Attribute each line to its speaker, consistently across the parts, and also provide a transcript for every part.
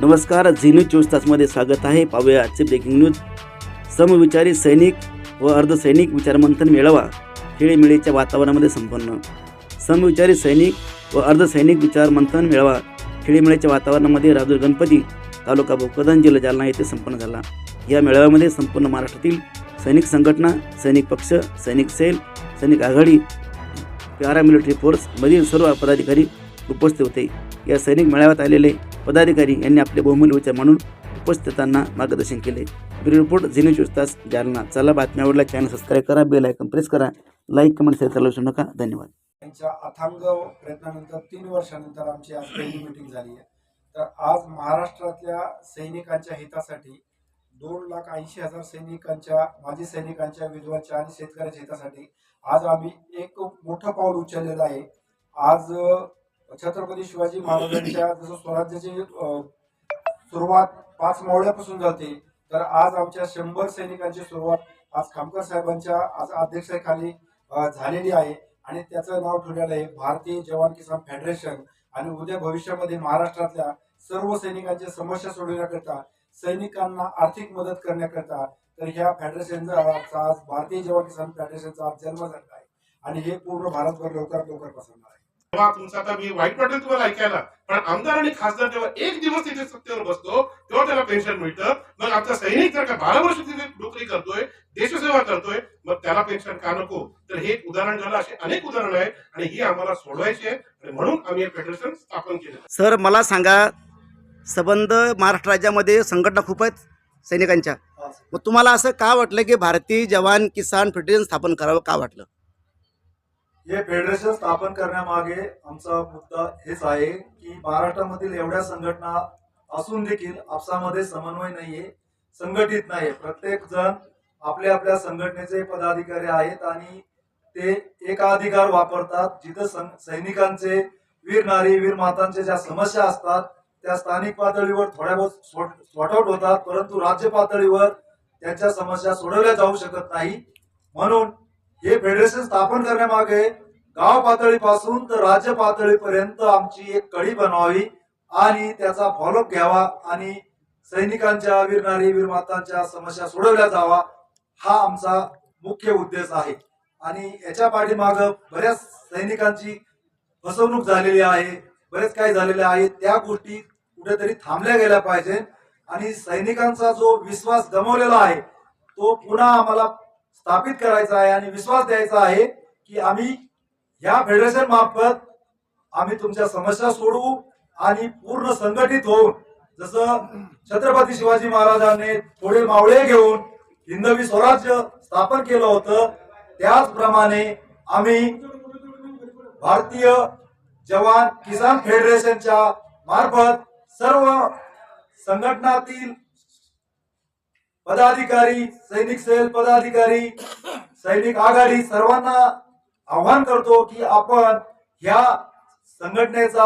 Speaker 1: नमस्कार Zee news चोवीस तासमध्ये स्वागत आहे. पाहूया आजचे ब्रेकिंग न्यूज समविचारी सैनिक व अर्धसैनिक विचारमंथन मेळावा खेळीमेळीच्या वातावरणामध्ये संपन्न. समविचारी सैनिक व अर्धसैनिक विचारमंथन मेळावा खेळीमेळीच्या वातावरणामध्ये राजूर गणपती तालुका भोकदान जिल्हा जालना येथे संपन्न झाला. या मेळाव्यामध्ये संपूर्ण महाराष्ट्रातील सैनिक संघटना सैनिक पक्ष सैनिक सेल सैनिक आघाडी पॅरामिलिटरी फोर्समधील सर्व पदाधिकारी उपस्थित होते. या सैनिक मेळाव्यात आलेले पदाधिकारी यांनी आपले बहुमूल्य विचार म्हणून उपस्थितांना मार्गदर्शन केले. ब्युरो रिपोर्ट झिनी चोवीस तास जालना. चला बातम्या आवडल्या चॅनल सबस्क्राईब करा बेल आयकन प्रेस करा. लाईक कमेंट शेअर चालू नका. धन्यवाद.
Speaker 2: त्यांच्या अथांग प्रयत्नानंतर तीन वर्षानंतर आमची आज पहिली मिटिंग झाली आहे. तर आज महाराष्ट्रातल्या सैनिकांच्या हितासाठी दोन लाख ऐंशी हजार सैनिकांच्या माजी सैनिकांच्या विधवांच्या आणि शेतकऱ्याच्या हितासाठी आज आम्ही एक मोठं पाऊल उचललेलं आहे. आज छत्रपती शिवाजी महाराजांच्या जसं स्वराज्याची सुरुवात पाच मावळ्यापासून जाते तर आज आमच्या शंभर सैनिकांची सुरुवात आज खामकर साहेबांच्या आज अध्यक्षतेखाली अ, झालेली आहे. आणि त्याचं नाव ठेवलेलं आहे भारतीय जवान किसान फेडरेशन. आणि उद्या भविष्यामध्ये महाराष्ट्रातल्या सर्व सैनिकांच्या समस्या सोडवण्याकरता सैनिकांना आर्थिक मदत करण्याकरता तर ह्या फेडरेशनचा आज भारतीय जवान किसान फेडरेशनचा आज जन्म झाला आहे. आणि हे पूर्ण भारतभर लवकरात लवकर पसरणार आहे.
Speaker 3: तेव्हा तुमचं आता मी वाईट वाटेल तुम्हाला ऐकायला. पण आमदार आणि खासदार जेव्हा एक दिवस तिथे सत्तेवर बसतो तेव्हा त्याला पेन्शन मिळतं. मग आमचा सैनिक जर का बारा वर्ष तिथे नोकरी करतोय देशसेवा करतोय मग त्याला पेन्शन का नको? तर हे एक उदाहरण झालं असे अनेक उदाहरण आहे आणि ही आम्हाला सोडवायची आहे आणि म्हणून आम्ही हे फेडरेशन स्थापन केलं.
Speaker 1: सर मला सांगा संबंध महाराष्ट्र राज्यामध्ये संघटना खूप आहेत सैनिकांच्या. मग तुम्हाला असं का वाटलं की भारतीय जवान किसान फेडरेशन स्थापन करावं का वाटलं?
Speaker 4: हे फेडरेशन स्थापन करण्यामागे आमचा मुद्दा हेच आहे की महाराष्ट्रामधील एवढ्या संघटना असून देखील आपसामध्ये समन्वय नाहीये संघटित नाहीये. प्रत्येक जण आपल्या आपल्या संघटनेचे पदाधिकारी आहेत आणि ते एकाधिकार वापरतात. जिथं सं- सैनिकांचे वीर नारी वीर मातांचे ज्या समस्या असतात त्या स्थानिक पातळीवर थोड्या बहुत सॉर्ट आउट होतात परंतु राज्य पातळीवर त्यांच्या समस्या सोडवल्या जाऊ शकत नाही. म्हणून हे फेडरेशन स्थापन करण्यामागे गाव पातळीपासून तर राज्य पातळीपर्यंत आमची एक कडी बनवावी आणि त्याचा फॉलोअप घ्यावा आणि सैनिकांच्या वीरनारी वीरमातांच्या समस्या सोडवल्या जावा हा आमचा मुख्य उद्देश आहे. आणि याच्या पाठीमाग बऱ्याच सैनिकांची फसवणूक झालेली आहे बरेच काही झालेले आहे त्या गोष्टी कुठेतरी थांबल्या गेल्या पाहिजे आणि सैनिकांचा जो विश्वास गमावलेला आहे तो पुन्हा आम्हाला स्थापित करायचा आहे आणि विश्वास द्यायचा आहे की आम्ही या फेडरेशन मार्फत आम्ही तुमच्या समस्या सोडवू आणि पूर्ण संघटित होऊन जसं छत्रपती शिवाजी महाराजांनी थोडे मावळे घेऊन हिंदवी स्वराज्य स्थापन केलं होतं त्याचप्रमाणे आम्ही भारतीय जवान किसान फेडरेशनच्या मार्फत सर्व संघटनातील पदाधिकारी सैनिक सेल पदाधिकारी सैनिक आघाडी सर्वांना आव्हान करतो की आपण ह्या संघटनेचा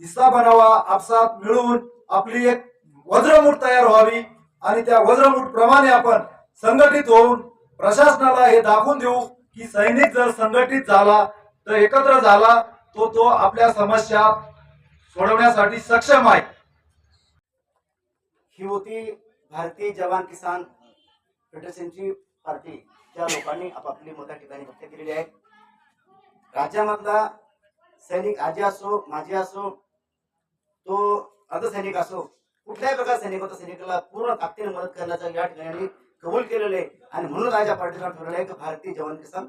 Speaker 4: हिस्सा बनावा आपसात मिळून आपली एक वज्रमूठ तयार व्हावी आणि त्या वज्रमूठ प्रमाणे आपण संघटित होऊन प्रशासनाला हे दाखवून देऊ की सैनिक जर संघटित झाला तर एकत्र झाला तो तो आपल्या समस्या सोडवण्यासाठी सक्षम आहे.
Speaker 1: ही होती भारतीय जवान किसान फेडरेशनची पार्टी त्या लोकांनी आपापली मोठ्या ठिकाणी व्यक्त केलेली आहे राज्यामधला सैनिक आजी असो माजी असो तो अर्धसैनिक असो कुठल्याही प्रकार सैनिक होता सैनिकाला पूर्ण ताकदीने मदत करण्याचा या ठिकाणी कबूल केलेलं आहे. आणि म्हणून आज या पार्टीला ठरवलं आहे की भारतीय जवान किसान